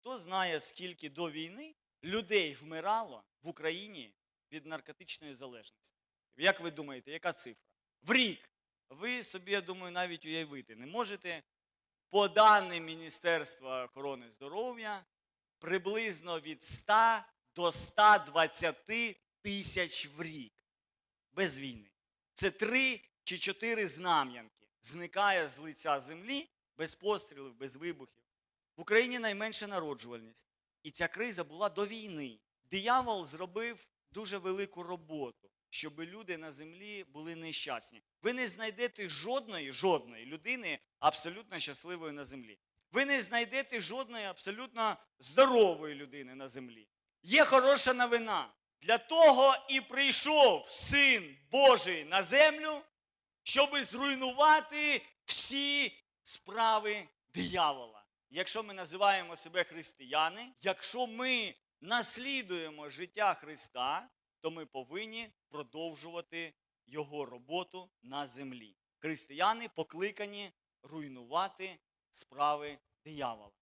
Хто знає, скільки до війни людей вмирало в Україні від наркотичної залежності? Як ви думаєте, яка цифра? В рік. Ви собі, я думаю, навіть уявити не можете. По даним Міністерства охорони здоров'я, приблизно від 100 до 120 тисяч в рік без війни. Це три чи чотири знам'янки. Зникає з лиця землі без пострілів, без вибухів. В Україні найменша народжувальність. І ця криза була до війни. Диявол зробив дуже велику роботу, щоб люди на землі були нещасні. Ви не знайдете жодної, жодної людини абсолютно щасливої на землі. Ви не знайдете жодної абсолютно здорової людини на землі. Є хороша новина. Для того і прийшов Син Божий на землю, щоб зруйнувати всі справи диявола. Якщо ми називаємо себе християни, якщо ми наслідуємо життя Христа, то ми повинні продовжувати його роботу на землі. Християни покликані руйнувати справи диявола.